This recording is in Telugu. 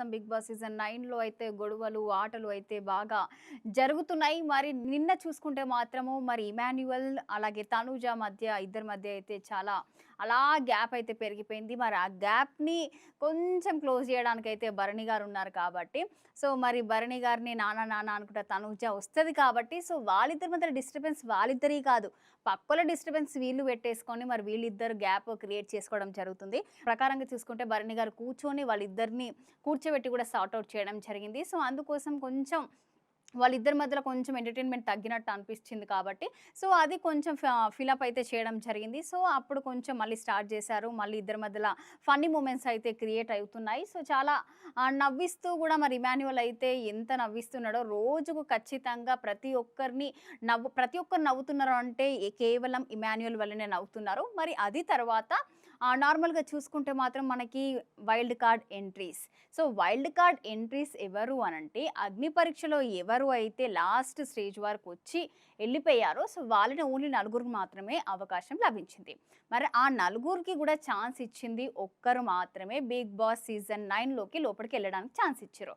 ప్రస్తుతం బిగ్ బాస్ సీజన్ నైన్లో అయితే గొడవలు ఆటలు అయితే బాగా జరుగుతున్నాయి. మరి నిన్న చూసుకుంటే మాత్రము మరి ఇమాన్యువల్ అలాగే తనుజ మధ్య ఇద్దరి మధ్య అయితే చాలా అలా గ్యాప్ అయితే పెరిగిపోయింది. మరి ఆ గ్యాప్ని కొంచెం క్లోజ్ చేయడానికి అయితే భరణి గారు ఉన్నారు కాబట్టి. సో మరి భరణి గారిని నానా నాన్న అనుకుంటా తనుజ వస్తుంది కాబట్టి. సో వాళ్ళిద్దరి మధ్య డిస్టర్బెన్స్ వాళ్ళిద్దరి కాదు. పక్కల డిస్టర్బెన్స్ వీళ్ళు పెట్టేసుకొని మరి వీళ్ళిద్దరు గ్యాప్ క్రియేట్ చేసుకోవడం జరుగుతుంది. ప్రకారంగా చూసుకుంటే భరణి గారు కూర్చొని వాళ్ళిద్దరిని కూర్చోబెట్టి కూడా సార్ట్ అవుట్ చేయడం జరిగింది. సో అందుకోసం కొంచెం వాళ్ళిద్దరి మధ్యలో కొంచెం ఎంటర్టైన్మెంట్ తగ్గినట్టు అనిపించింది కాబట్టి. సో అది కొంచెం ఫిలప్ అయితే చేయడం జరిగింది. సో అప్పుడు కొంచెం మళ్ళీ స్టార్ట్ చేశారు. మళ్ళీ ఇద్దరి మధ్యలో ఫన్నీ మూమెంట్స్ అయితే క్రియేట్ అవుతున్నాయి. సో చాలా నవ్విస్తూ కూడా మరి ఇమాన్యువల్ అయితే ఎంత నవ్విస్తున్నాడో రోజుకు ఖచ్చితంగా ప్రతి ఒక్కరిని నవ్వు ప్రతి ఒక్కరు నవ్వుతున్నారు అంటే కేవలం ఇమాన్యువల్ వల్లనే నవ్వుతున్నారు. మరి అది తర్వాత నార్మల్గా చూసుకుంటే మాత్రం మనకి wild card entries. So wild card entries ఎవరు అనంటే అగ్ని పరీక్షలో ఎవరు అయితే లాస్ట్ స్టేజ్ వరకు వచ్చి వెళ్ళిపోయారో సో వాళ్ళని ఓన్లీ నలుగురికి మాత్రమే అవకాశం లభించింది. మరి ఆ నలుగురికి కూడా ఛాన్స్ ఇచ్చింది ఒక్కరు మాత్రమే. బిగ్ బాస్ సీజన్ నైన్లోకి లోపలికి వెళ్ళడానికి ఛాన్స్ ఇచ్చారు.